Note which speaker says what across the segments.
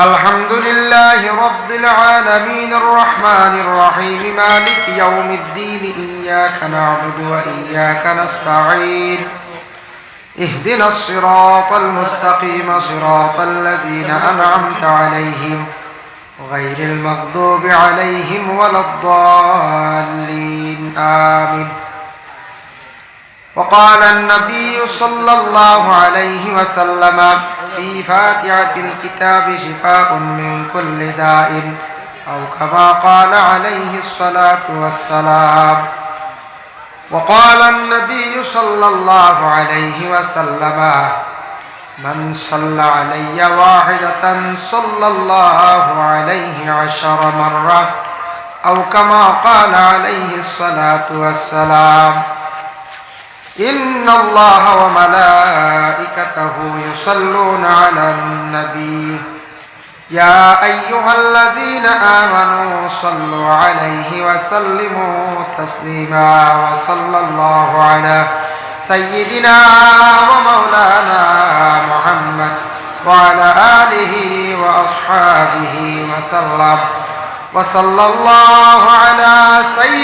Speaker 1: الحمد لله رب العالمين الرحمن الرحيم مالك يوم الدين إياك نعبد وإياك نستعين. اهدنا الصراط المستقيم صراط الذين أنعمت عليهم غير المغضوب عليهم ولا الضالين. آمين. وقال النبي صلى الله عليه وسلم في فاتحة الكتاب شفاء من كل داء أو كما قال عليه الصلاة والسلام. وقال النبي صلى الله عليه وسلم من صلى علي واحدة صلى الله عليه عشر مرة أو كما قال عليه الصلاة والسلام إن الله وملائكته يصلون على النبي. يا أيها الذين آمنوا صلوا عليه وسلموا تسليما وصلى الله على سيدنا ومولانا محمد وعلى آله وأصحابه وسلم. وصلى الله على سيدنا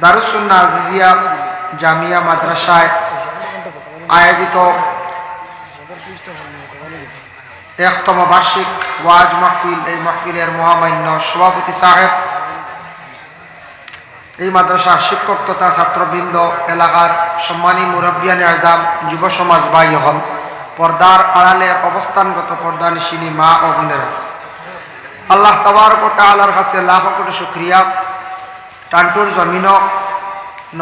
Speaker 1: দারুসুন্না আজিজিয়া জামিয়া মাদ্রাসায় আয়োজিত একতম বার্ষিক ওয়াজ মাহফিল, এই মাহফিলের মহামান্য সভাপতি সাহেব, এই মাদ্রাসার শিক্ষক তথা ছাত্রবৃন্দ, এলাকার সম্মানী মুরব্বিয়ান আজাম, যুব সমাজ বাই হল, পর্দার আড়ালের অবস্থানগত পর্দা নিশিনী মা ও বোনেরা। আল্লাহ তবরক তালার কাছে লাখ কোটি শুক্রিয়া। টান্টুর জমিন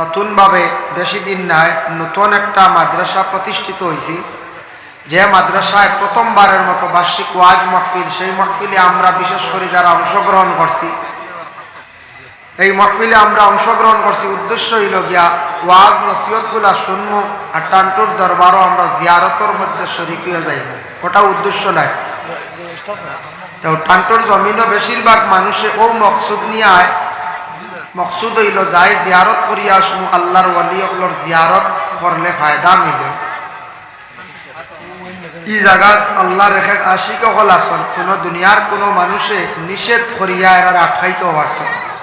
Speaker 1: নতুনভাবে বেশি দিন নাই, নতুন একটা মাদ্রাসা প্রতিষ্ঠিত হয়েছি যে মাদ্রাসায় প্রথমবারের মতো বার্ষিক ওয়াজ মাহফিল, সেই মাহফিলে আমরা বিশেষ করে যারা অংশগ্রহণ করছি। এই মাহফিলে আমরা অংশগ্রহণ করছি, উদ্দেশ্য হইল গিয়া ওয়াজ নসিহতগুলা শুনব আর টান্টুর দরবারও আমরা জিয়ারতর মধ্যে শরিক হয়ে যাইব ওটা উদ্দেশ্য নাই। তো টান্টুর জমিনও বেশিরভাগ মানুষে ও মকসুদ নিয়ে আয় মকসুদ হইল, যাই জিয়ারত করি আসমু আল্লাহর ওয়ালিয়কলর জিয়ারত করলে ফায়দা মিলে। ই জায়গাত আল্লাহ রেখে আশিক হল আসন কোনো দুনিয়ার কোনো মানুষে নিষেধ করিয়া এরার আটকাইতে পারত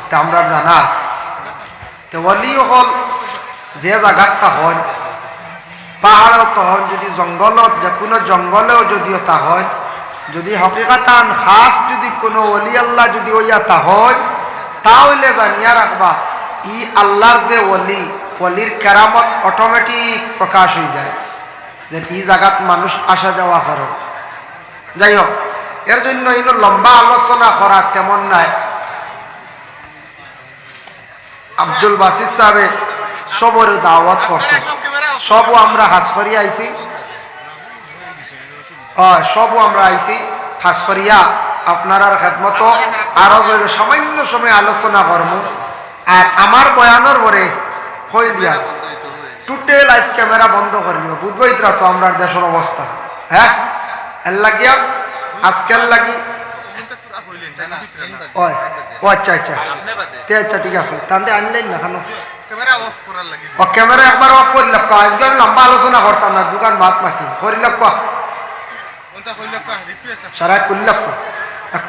Speaker 1: তা আমরা জানা আছে। তো ওয়ালি হল যে জায়গাটা হন পাহাড়ত হন, যদি জঙ্গলত, যে কোনো জঙ্গলেও যদিও তা হয় যদি হকিকাতান খাস যদি কোনো অলি আল্লাহ যদি ওইয়া তা হয় তাহলে জানিয়া রাখবা। ই আল্লাহর যে অলি অলির কেরামত অটোমেটিক প্রকাশ হয়ে যায়। যে এই জায়গাত মানুষ আসা যাওয়া করো। যাই হোক এর জন্য ইনো লম্বা আলোচনা করা তেমন নাই। আব্দুল বাসির সাহেবে সবর দাওয়াত করছে। সবও আমরা হাস করি আইছি। সবও আমরা আইছি হাস আপনার খেদমত আরও সামান্য সময় আলোচনা করম। আর আমার বয়ানোর পরে হয়ে দিয়া টুটেল আইস ক্যামেরা বন্ধ করে দিব। বুঝবই তো আমরা দেশের অবস্থা। হ্যাঁ? এর লাগিয়া আজকের লাগি? ও আচ্ছা আচ্ছা। আচ্ছা ঠিক আছে। তাহলে আনলেন না কেন? ও ক্যামেরা একবার অফ করে আজকে আমি লম্বা আলোচনা করতাম না দোকান মাত মাতি। করি লক্ষ সারা লক্ষ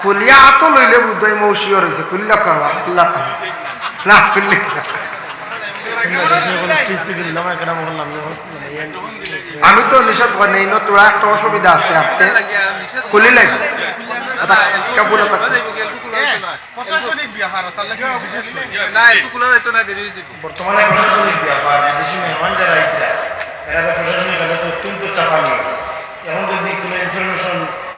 Speaker 1: কুলিয়া আতো লইলে বুদ্ধই মৌসিও রয়েছে কুল লক্ষ আল্লাহ না কুল্লি আমি তো নিষেধ করি নেই তোরা একটা অসুবিধা আছে আজকে। খুলি লাগ। কেবল
Speaker 2: বর্তমানে প্রশাসনিক ব্যাপার বিদেশি মেহমান যারা এটা এরা প্রশাসনিক অত্যন্ত চাপা নিয়ে এখন যদি কোনো ইনফরমেশন